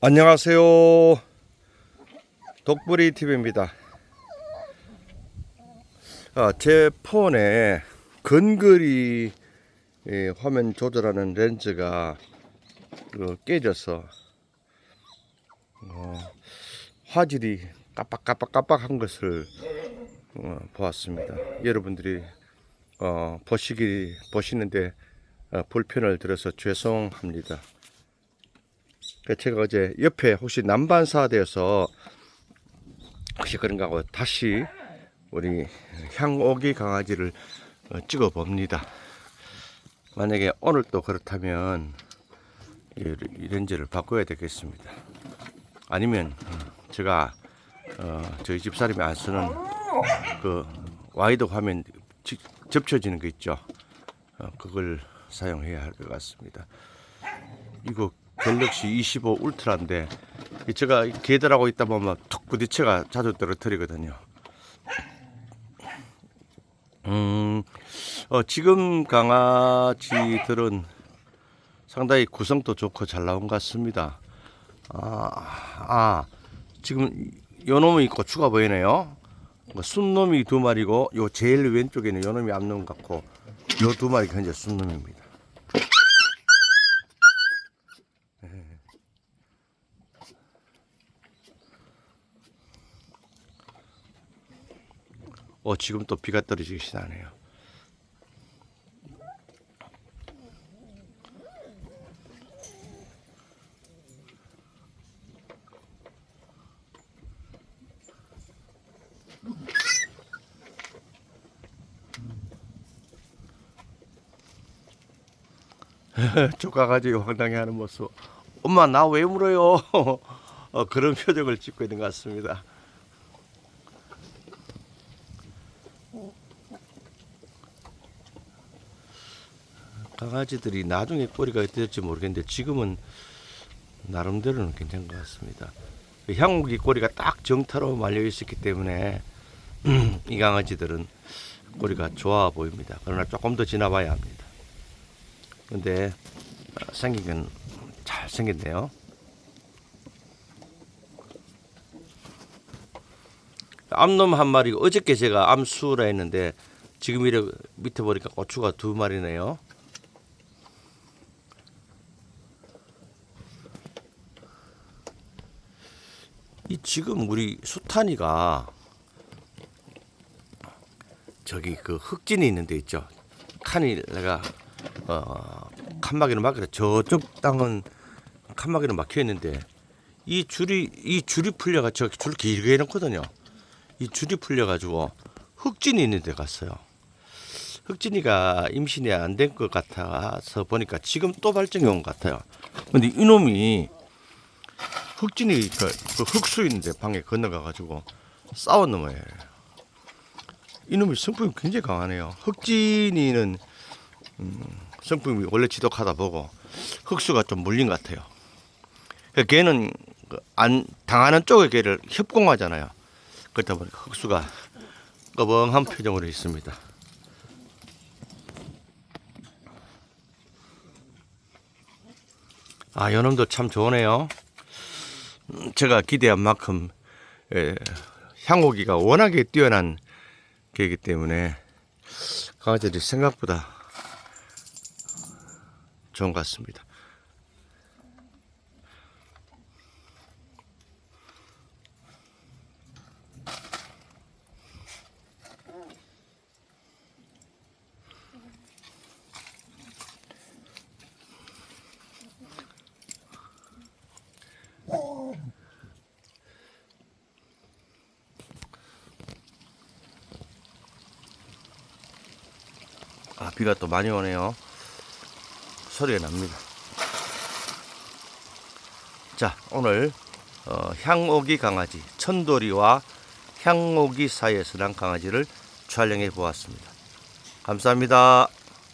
안녕하세요. 독부리 TV입니다. 아, 제 폰에 근거리 예, 화면 조절하는 렌즈가 그 깨져서 어, 화질이 깜빡깜빡깜빡한 것을 어, 보았습니다. 여러분들이 어, 보시기 보시는데 어, 불편을 들어서 죄송합니다. 그 제가 어제 옆에 혹시 난반사돼서 혹시 그런가 하고 다시 우리 향오기 강아지를 어, 찍어 봅니다. 만약에 오늘 또 그렇다면 렌즈를 바꿔야 되겠습니다. 아니면 어, 제가 어, 저희 집사람이 안 쓰는 그 와이드 화면 지- 접혀지는 거 있죠. 어, 그걸 사용해야 할 것 같습니다. 이거 갤럭시 25 울트라인데 이 제가 개들하고 있다 보면 툭 부딪혀가 자주 떨어뜨리거든요. 음, 어, 지금 강아지들은 상당히 구성도 좋고 잘 나온 것 같습니다. 아, 아 지금 요 놈이 고추가 보이네요. 뭐 순놈이 두 마리고 요 제일 왼쪽에는 요 놈이 암놈 같고 요 두 마리가 현재 순놈입니다. 어 지금 또 비가 떨어지기 시작하네요. 조카가지 황당해 하는 모습. 엄마 나 왜 물어요? 어, 그런 표정을 짓고 있는 것 같습니다. 강아지들이 나중에 꼬리가 될지 모르겠는데 지금은 나름대로는 괜찮은 것 같습니다. 그 향옥이 꼬리가 딱 정타로 말려 있었기 때문에 이 강아지들은 꼬리가 좋아 보입니다. 그러나 조금 더 지나봐야 합니다. 근데 어, 생긴 건 잘 생겼네요. 암놈 한 마리고 어저께 제가 암수라 했는데 지금 이래 밑에 보니까 고추가 두 마리네요. 이 지금 우리 수탄이가 저기 그 흑진이 있는 데 있죠. 칸이 내가 어 칸막이로 막혀 저쪽 땅은 칸막이로 막혀 있는데 이 줄이 이 줄이 풀려가 저줄 길게 해놓거든요. 이 줄이 풀려가지고 흑진이 있는 데 갔어요. 흑진이가 임신이 안 된 것 같아서 보니까 지금 또 발정이 온 것 같아요. 근데 이놈이 흑진이 그, 그 흑수 있는데 방에 건너가가지고 싸운 놈이에요. 이놈이 성품이 굉장히 강하네요. 흑진이는 음, 성품이 원래 지독하다 보고 흑수가 좀 물린 것 같아요. 그 걔는 그안 당하는 쪽에 걔를 협공하잖아요. 그렇다 보니까 흑수가 꺼벙한 표정으로 있습니다. 아, 요놈도 참 좋으네요. 음, 제가 기대한 만큼 예, 향호기가 워낙에 뛰어난 개이기 때문에 강아지들이 생각보다 좋은 것 같습니다. 아, 비가 또 많이 오네요. 소리가 납니다. 자, 오늘 어, 향오기 강아지, 천도리와 향오기 사이에서 난 강아지를 촬영해 보았습니다. 감사합니다.